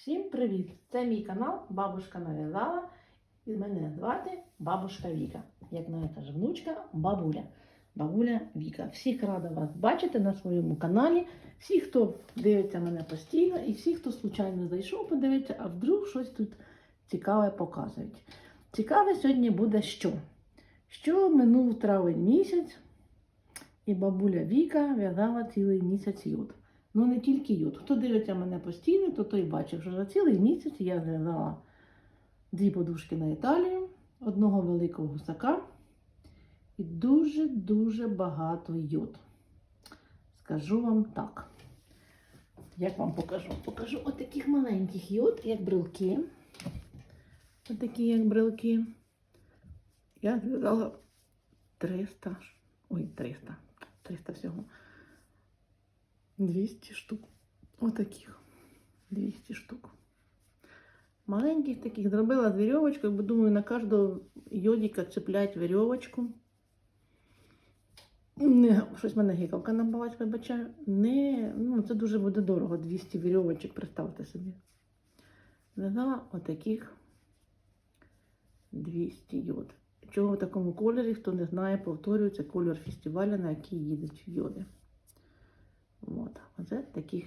Всім привіт! Це мій канал Бабушка нав'язала. І мене звати Бабушка Віка. Як мене каже внучка, бабуля. Бабуля Віка. Всіх рада вас бачити на своєму каналі. Всі, хто дивиться мене постійно, і всі, хто случайно зайшов, подивитися, а вдруг щось тут цікаве показують. Цікаве сьогодні буде що? Що минув травень місяць, і бабуля Віка в'язала цілий місяць юд. Ну, не тільки юд. Хто дивиться мене постійно, то той бачив, що за цілий місяць я зв'язала дві подушки на Італію, одного великого гусака і дуже-дуже багато йод. Скажу вам так. Як вам покажу? Покажу отаких маленьких йод, як брелки. Отакі, як брелки. Я зв'язала 300. Ой, 300. 300 всього. 200 штук. Отаких. 200 штук. Маленьких таких зробила з вірьовочкою, бо думаю, на кожного йодика цеплять вірьовочку. Не, щось в мене гикавка набалась, вибачаю. Не, ну, це дуже буде дорого, 200 вірьовочок, представте собі. Зв'язала отаких 200 йод. Чого в такому кольорі, хто не знає, повторюю, це кольор фестивалю, на який їдуть йоди. От, оце таких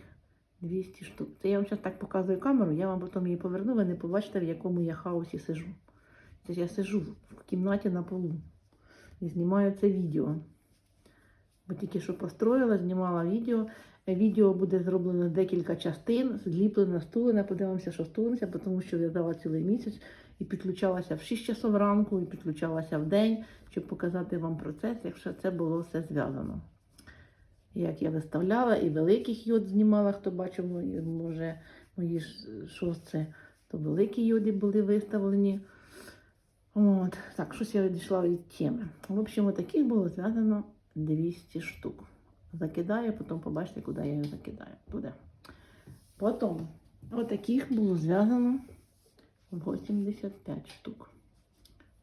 200 штук. Це я вам зараз так показую камеру, я вам потім її поверну, ви не побачите, в якому я хаосі сижу. Це я сижу в кімнаті на полу і знімаю це відео. Бо тільки що построїла, знімала відео. Відео буде зроблено декілька частин, зліплено, стулено. Подивимося, що стулимося, тому що в'язала цілий місяць і підключалася в 6 часов ранку, і підключалася в день, щоб показати вам процес, якщо це було все зв'язано. Як я виставляла, і великих йод знімала, хто бачив, може, мої ж- то великі йоди були виставлені. От, так, щось я відійшла від теми. В общем, таких було зв'язано 200 штук. Закидаю, потім побачите, куди я її закидаю. Туди. Потім, отаких було зв'язано 85 штук.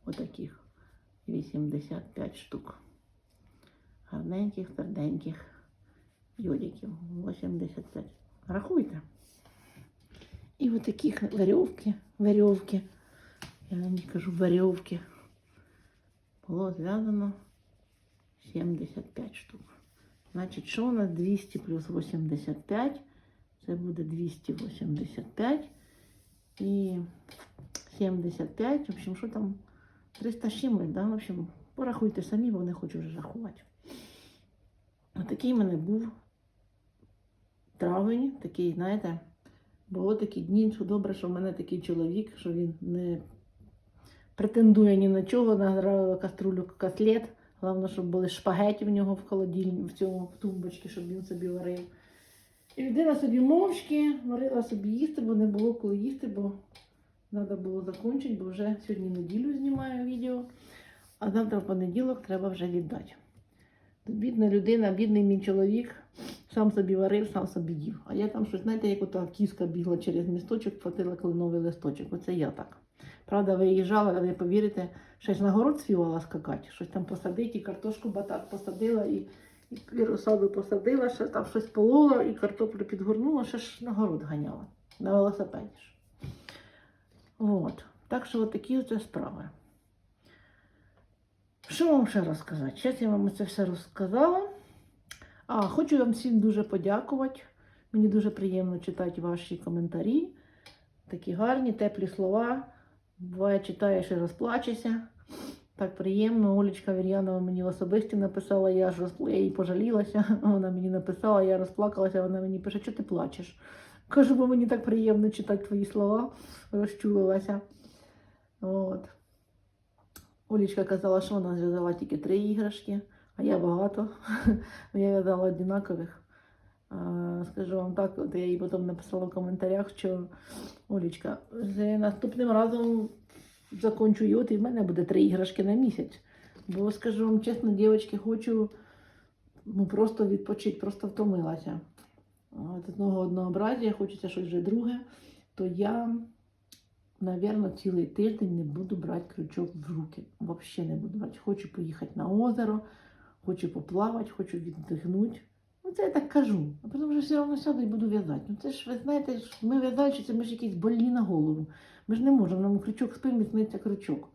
Отаких 85 штук. Гарненьких, тверденьких йодиків. 85. Рахуйте. І отаких веревки, веревки. Я не кажу веревки. Було зв'язано 75 штук. Значить, що у нас 200 плюс 85? Це буде 285 і 75. В общем, що там? 300 з чимось, да? В общем, порахуйте самі, бо не хочу вже рахувати. Отакий в мене був травень, такий, знаєте, було такі дні, що добре, що в мене такий чоловік, що він не претендує ні на чого, награвила каструлю котлет. Головне, щоб були шпагеті в нього в холодильні, в цьому в тумбочці, щоб він собі варив. І людина собі мовчки варила собі їсти, бо не було коли їсти, бо треба було закінчити, бо вже сьогодні неділю знімаю відео, а завтра в понеділок треба вже віддати. Бідна людина, бідний мій чоловік, сам собі варив, сам собі їв. А я там щось, знаєте, як ота кіска бігла через місточок, хватила кленовий листочок. Оце я так. Правда, виїжджала, але повірите, ще ж на город співала скакати, щось там посадити, і картошку батат посадила, і, і розсаду посадила, ще там щось полола, і картоплю підгорнула, ще ж на город ганяла. На велосипеді ж. От. Так що от такі оце справи. Що вам ще розказати? Зараз я вам це все розказала. А, хочу вам всім дуже подякувати. Мені дуже приємно читати ваші коментарі. Такі гарні, теплі слова. Буває, читаєш і розплачешся. Так приємно. Олечка Вір'янова мені в особисті написала, я ж розпла... я їй пожалілася. Вона мені написала, я розплакалася, вона мені пише, що ти плачеш. Кажу, бо мені так приємно читати твої слова, розчулилася. От. Олічка казала, що вона зв'язала тільки три іграшки, а я багато. я в'язала однакових. Скажу вам так, от я їй потім написала в коментарях, що Олічка, вже наступним разом закончу йод, і в мене буде три іграшки на місяць. Бо скажу вам чесно, дівчатки, хочу ну, просто відпочити, просто втомилася. От одного однообразія, хочеться щось вже друге, то я, напевно, цілий тиждень не буду брати крючок в руки. Взагалі не буду брати. Хочу поїхати на озеро, хочу поплавати, хочу віддихнути. Ну, це я так кажу. А потім вже все одно сяду і буду в'язати. Ну це ж ви знаєте, ми в'язальщиці, ми ж якісь больні на голову. Ми ж не можемо, нам крючок спим і сниться крючок.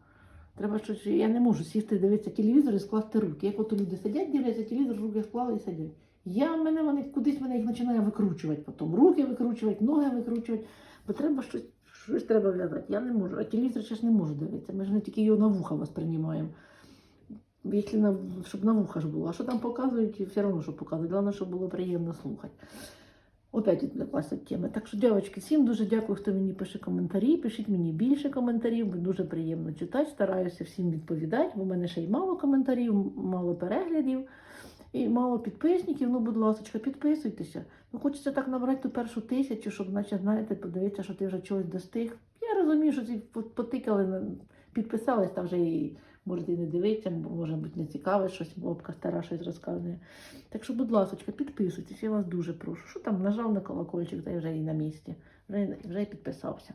Треба щось. Я не можу сісти, дивитися телевізор і скласти руки. Як от люди сидять, дивляться телевізор, руки склали і сидять. Я мене вони кудись мене їх починає викручувати, потім руки викручувати, ноги викручувати, бо треба щось, щось треба в'язати. Я не можу. А телевізор ще ж не можу дивитися. Ми ж не тільки його на вуха восприймаємо. Якщо на, щоб на вуха ж було. А що там показують, все одно, що показують. Головне, щоб було приємно слухати. Опять відвлеклася від теми. Так що, дівчатки, всім дуже дякую, хто мені пише коментарі. Пишіть мені більше коментарів, бо дуже приємно читати. Стараюся всім відповідати, бо в мене ще й мало коментарів, мало переглядів і мало підписників. Ну, будь ласка, підписуйтеся. Ну, хочеться так набрати ту першу тисячу, щоб, наче, знаєте, подивитися, що ти вже чогось достиг. Я розумію, що ці потикали, підписались, та вже і можете не дивитися, може бути не цікаве щось, бабка стара щось розказує. Так що, будь ласка, підписуйтесь, я вас дуже прошу. Що там нажав на колокольчик, та й вже і на місці, вже, вже підписався.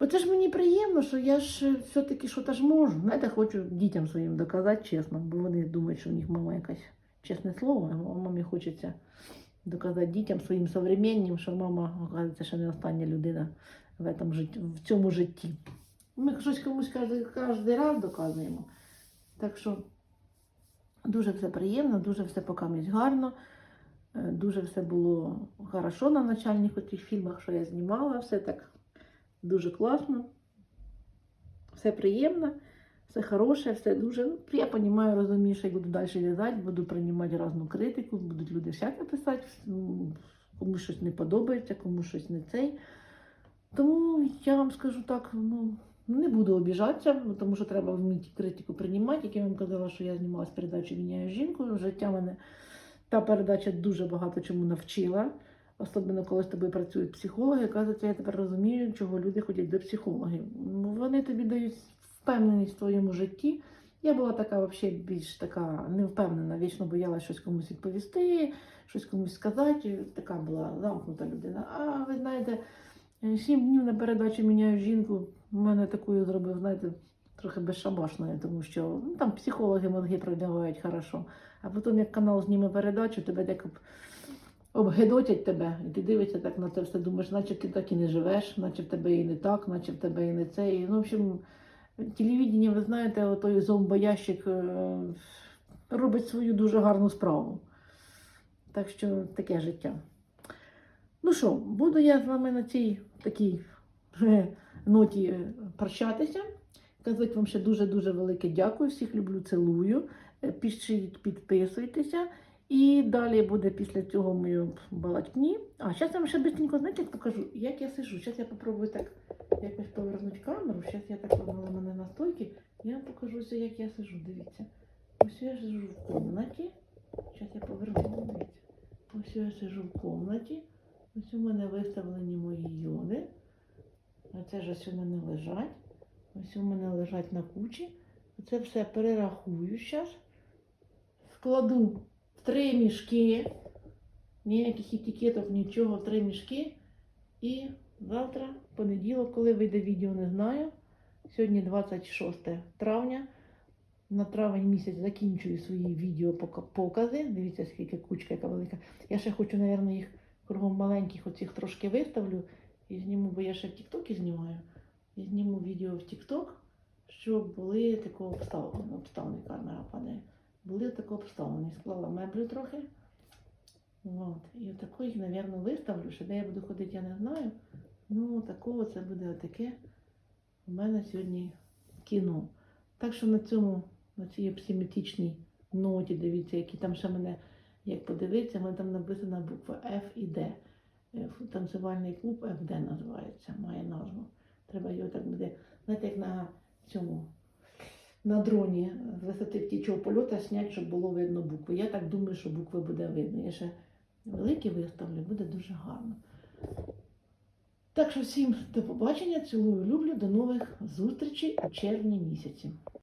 Бо це ж мені приємно, що я ж е, все-таки щось можу. Знаєте, хочу дітям своїм доказати чесно, бо вони думають, що в них мама якась чесне слово, а мамі хочеться доказати дітям своїм современним, що мама, оказується, ще не остання людина в, этом в цьому житті. Ми щось комусь кожен, раз доказуємо. Так що дуже все приємно, дуже все покам'ять гарно. Е, Дуже все було хорошо на начальних тих фільмах, що я знімала. Все так дуже класно. Все приємно, все хороше, все дуже. Ну, Я розумію, розумію, що я буду далі в'язати, буду приймати різну критику, будуть люди всяке писати, ну, комусь щось не подобається, комусь щось не цей. Тому я вам скажу так, ну, не буду обіжатися, ну, тому що треба вміти критику приймати. Як я вам казала, що я знімалась передачу Міняю жінку. Життя мене та передача дуже багато чому навчила. Особливо, коли з тобою працюють психологи, кажуть, я тепер розумію, чого люди ходять до психологів. Ну, Вони тобі дають впевненість в твоєму житті. Я була така взагалі більш така невпевнена, вічно боялася щось комусь відповісти, щось комусь сказати. Така була замкнута людина. А ви знаєте, сім днів на передачу міняю жінку. У мене такою зробив, знаєте, трохи безшабашною, тому що ну, там психологи мозги продавають хорошо. А потім, як канал зніме передачу, тебе так об- обгедотять тебе, і ти дивишся так на це все, думаєш, наче ти так і не живеш, наче в тебе і не так, наче в тебе і не це. І, ну, в общем, телевідення, ви знаєте, отой зомбоящик е, робить свою дуже гарну справу. Так що таке життя. Ну що, буду я з вами на цій такій е, ноті е, прощатися. Казати вам ще дуже-дуже велике дякую. Всіх люблю, цілую. Е, Пишіть, підписуйтеся. І далі буде після цього мої балачні. А зараз я вам ще быстренько, знаєте, як покажу, як я сижу. Зараз я попробую так якось повернути камеру. Зараз я так повернула мене на стойки. Я вам покажу, все, як я сижу. Дивіться. Ось я сижу в кімнаті. Зараз я поверну, дивіться. Ось я сижу в кімнаті. Ось у мене виставлені мої йоди. А це ж ось у мене лежать. Ось у мене лежать на кучі. Це все перерахую зараз. Складу в три мішки. Ніяких етикеток, нічого, в три мішки. І завтра, понеділок, коли вийде відео, не знаю. Сьогодні 26 травня. На травень місяць закінчую свої відеопокази. Дивіться, скільки кучка яка велика. Я ще хочу, мабуть, їх кругом маленьких оцих трошки виставлю і зніму, бо я ще в Тіктокі знімаю. І зніму відео в Тікток, щоб були такого обставини. Обставини камера падає. Були тако обставини. Склала меблю трохи. От. І отако їх, мабуть, виставлю. Що де я буду ходити, я не знаю. Ну, такого це буде отаке. У мене сьогодні кіно. Так що на цьому, на цій оптимістичній ноті, дивіться, які там ще мене, як подивитися, мене там написана буква F і D. Е, Танцювальний клуб FD називається, має назву. Треба його так буде, знаєте, як на цьому, на дроні з висоти птічого польоту зняти, щоб було видно букви. Я так думаю, що букви буде видно. Я ще великі виставлю, буде дуже гарно. Так що всім до побачення, цілую, люблю, до нових зустрічей у червні місяці.